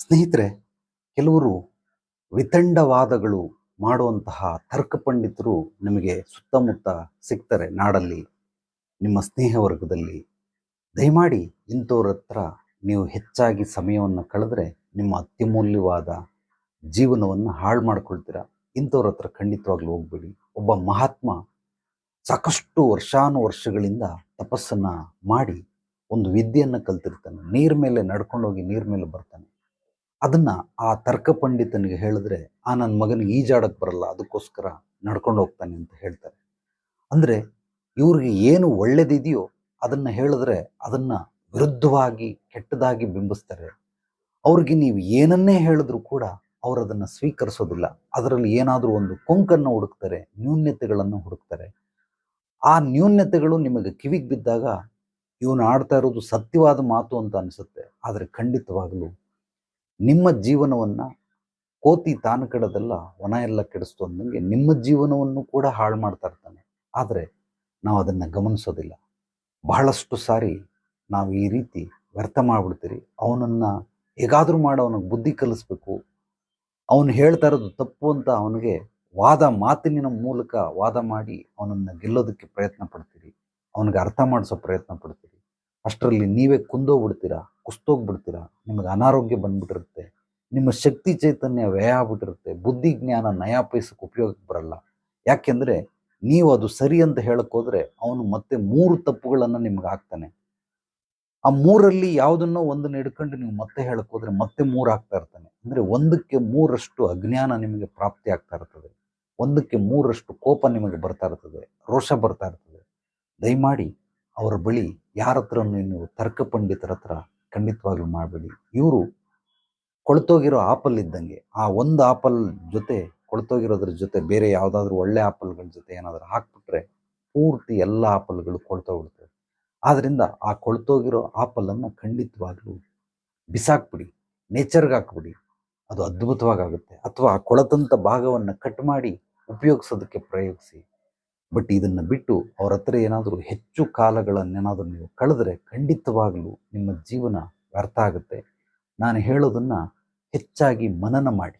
ಸ್ನೇಹಿತರೆ, ಕೆಲವರು ವಿತಂಡವಾದಗಳು ಮಾಡುವಂತಹ ತರ್ಕ ಪಂಡಿತರು ನಿಮಗೆ ಸುತ್ತಮುತ್ತ ಸಿಗ್ತಾರೆ ನಾಡಲ್ಲಿ, ನಿಮ್ಮ ಸ್ನೇಹ ವರ್ಗದಲ್ಲಿ. ದಯಮಾಡಿ ಇಂಥವ್ರ ಹತ್ರ ನೀವು ಹೆಚ್ಚಾಗಿ ಸಮಯವನ್ನು ಕಳೆದ್ರೆ ನಿಮ್ಮ ಅತ್ಯಮೂಲ್ಯವಾದ ಜೀವನವನ್ನು ಹಾಳು ಮಾಡ್ಕೊಳ್ತೀರಾ. ಇಂಥವ್ರ ಹತ್ರ ಖಂಡಿತವಾಗ್ಲೂ ಹೋಗ್ಬೇಡಿ. ಒಬ್ಬ ಮಹಾತ್ಮ ಸಾಕಷ್ಟು ವರ್ಷಾನು ವರ್ಷಗಳಿಂದ ತಪಸ್ಸನ್ನ ಮಾಡಿ ಒಂದು ವಿದ್ಯೆಯನ್ನು ಕಲ್ತಿರ್ತಾನೆ. ನೀರ್ ಮೇಲೆ ನಡ್ಕೊಂಡೋಗಿ ನೀರ್ ಮೇಲೆ ಬರ್ತಾನೆ. ಅದನ್ನ ಆ ತರ್ಕ ಪಂಡಿತನಿಗೆ ಹೇಳಿದ್ರೆ, ಆ ನನ್ನ ಮಗನಿಗೆ ಈಜಾಡಕ್ಕೆ ಬರಲ್ಲ, ಅದಕ್ಕೋಸ್ಕರ ನಡ್ಕೊಂಡು ಹೋಗ್ತಾನೆ ಅಂತ ಹೇಳ್ತಾರೆ. ಅಂದರೆ ಇವ್ರಿಗೆ ಏನು ಒಳ್ಳೆಯದಿದೆಯೋ ಅದನ್ನು ಹೇಳಿದ್ರೆ ಅದನ್ನು ವಿರುದ್ಧವಾಗಿ, ಕೆಟ್ಟದಾಗಿ ಬಿಂಬಿಸ್ತಾರೆ. ಅವ್ರಿಗೆ ನೀವು ಏನನ್ನೇ ಹೇಳಿದ್ರು ಕೂಡ ಅವರು ಅದನ್ನು ಸ್ವೀಕರಿಸೋದಿಲ್ಲ. ಅದರಲ್ಲಿ ಏನಾದರೂ ಒಂದು ಕೊಂಕನ್ನು ಹುಡುಕ್ತಾರೆ, ನ್ಯೂನ್ಯತೆಗಳನ್ನು ಹುಡುಕ್ತಾರೆ. ಆ ನ್ಯೂನ್ಯತೆಗಳು ನಿಮಗೆ ಕಿವಿಗೆ ಬಿದ್ದಾಗ, ಇವನು ಆಡ್ತಾ ಇರೋದು ಸತ್ಯವಾದ ಮಾತು ಅಂತ ಅನಿಸುತ್ತೆ. ಆದರೆ ಖಂಡಿತವಾಗಲೂ ನಿಮ್ಮ ಜೀವನವನ್ನು ಕೋತಿ ತಾನು ಕಡದೆಲ್ಲ ಒಣ ಎಲ್ಲ ಕೆಡಿಸ್ತು ಅಂದಂಗೆ ನಿಮ್ಮ ಜೀವನವನ್ನು ಕೂಡ ಹಾಳು ಮಾಡ್ತಾ ಇರ್ತಾನೆ. ಆದರೆ ನಾವು ಅದನ್ನು ಗಮನಿಸೋದಿಲ್ಲ. ಬಹಳಷ್ಟು ಸಾರಿ ನಾವು ಈ ರೀತಿ ವ್ಯರ್ಥ ಮಾಡ್ಬಿಡ್ತೀರಿ. ಅವನನ್ನು ಹೇಗಾದರೂ ಮಾಡಿ ಅವನಿಗೆ ಬುದ್ಧಿ ಕಲಿಸ್ಬೇಕು. ಅವನು ಹೇಳ್ತಾ ಇರೋದು ತಪ್ಪು ಅಂತ ಅವನಿಗೆ ವಾದ ಮಾತಿನ ಮೂಲಕ ವಾದ ಮಾಡಿ ಅವನನ್ನು ಗೆಲ್ಲೋದಕ್ಕೆ ಪ್ರಯತ್ನ ಪಡ್ತೀರಿ. ಅವನಿಗೆ ಅರ್ಥ ಮಾಡಿಸೋ ಪ್ರಯತ್ನ ಪಡ್ತೀರಿ. ಅಷ್ಟರಲ್ಲಿ ನೀವೇ ಕುಂದೋಗ್ಬಿಡ್ತೀರಾ? ಕುಸ್ತೋಗ್ಬಿಡ್ತೀರಾ? ನಿಮಗೆ ಅನಾರೋಗ್ಯ ಬಂದ್ಬಿಟ್ಟಿರುತ್ತೆ. ನಿಮ್ಮ ಶಕ್ತಿ ಚೈತನ್ಯ ವ್ಯಯ ಆಗ್ಬಿಟ್ಟಿರುತ್ತೆ. ಬುದ್ಧಿ ಜ್ಞಾನ ನಯಾಪೈಸಕ್ಕೆ ಉಪಯೋಗಕ್ಕೆ ಬರಲ್ಲ. ಯಾಕೆಂದರೆ ನೀವು ಅದು ಸರಿ ಅಂತ ಹೇಳಕ್ಕೋದ್ರೆ ಅವನು ಮತ್ತೆ ಮೂರು ತಪ್ಪುಗಳನ್ನು ನಿಮ್ಗೆ ಹಾಕ್ತಾನೆ. ಆ ಮೂರಲ್ಲಿ ಯಾವುದನ್ನೋ ಒಂದನ್ನು ಹಿಡ್ಕೊಂಡು ನೀವು ಮತ್ತೆ ಹೇಳಕ್ಕೋದ್ರೆ ಮತ್ತೆ ಮೂರು ಆಗ್ತಾ ಇರ್ತಾನೆ. ಅಂದರೆ ಒಂದಕ್ಕೆ ಮೂರಷ್ಟು ಅಜ್ಞಾನ ನಿಮಗೆ ಪ್ರಾಪ್ತಿ ಆಗ್ತಾ ಇರ್ತದೆ. ಒಂದಕ್ಕೆ ಮೂರಷ್ಟು ಕೋಪ ನಿಮಗೆ ಬರ್ತಾ ಇರ್ತದೆ. ರೋಷ ಬರ್ತಾ ಇರ್ತದೆ. ದಯಮಾಡಿ ಅವರ ಬಳಿ ಯಾರ ಹತ್ರನೂ ನೀವು ತರ್ಕ ಪಂಡಿತರ ಹತ್ರ ಖಂಡಿತವಾಗ್ಲೂ ಮಾಡಬೇಡಿ. ಇವರು ಕೊಳ್ತೋಗಿರೋ ಆಪಲ್ ಇದ್ದಂಗೆ ಆ ಒಂದು ಆಪಲ್ ಜೊತೆ ಕೊಳ್ತೋಗಿರೋದ್ರ ಜೊತೆ ಬೇರೆ ಯಾವುದಾದ್ರೂ ಒಳ್ಳೆ ಆಪಲ್ಗಳ ಜೊತೆ ಏನಾದರೂ ಹಾಕ್ಬಿಟ್ರೆ ಪೂರ್ತಿ ಎಲ್ಲ ಆಪಲ್ಗಳು ಕೊಳ್ತೋಗ್ಬಿಡ್ತವೆ ಆದ್ದರಿಂದ ಆ ಕೊಳ್ತೋಗಿರೋ ಆಪಲನ್ನು ಖಂಡಿತವಾಗ್ಲೂ ಬಿಸಾಕ್ಬಿಡಿ, ನೇಚರ್ಗೆ ಹಾಕ್ಬಿಡಿ. ಅದು ಅದ್ಭುತವಾಗುತ್ತೆ ಅಥವಾ ಆ ಕೊಳತಂತ ಭಾಗವನ್ನು ಕಟ್ ಮಾಡಿ ಉಪಯೋಗಿಸೋದಕ್ಕೆ ಪ್ರಯೋಗಿಸಿ. ಬಟ್ ಇದನ್ನು ಬಿಟ್ಟು ಅವ್ರ ಹತ್ರ ಏನಾದರೂ ಹೆಚ್ಚು ಕಾಲಗಳನ್ನೇನಾದರೂ ನೀವು ಕಳೆದ್ರೆ ಖಂಡಿತವಾಗಲೂ ನಿಮ್ಮ ಜೀವನ ವ್ಯರ್ಥ ಆಗುತ್ತೆ. ನಾನು ಹೇಳೋದನ್ನು ಹೆಚ್ಚಾಗಿ ಮನನ ಮಾಡಿ.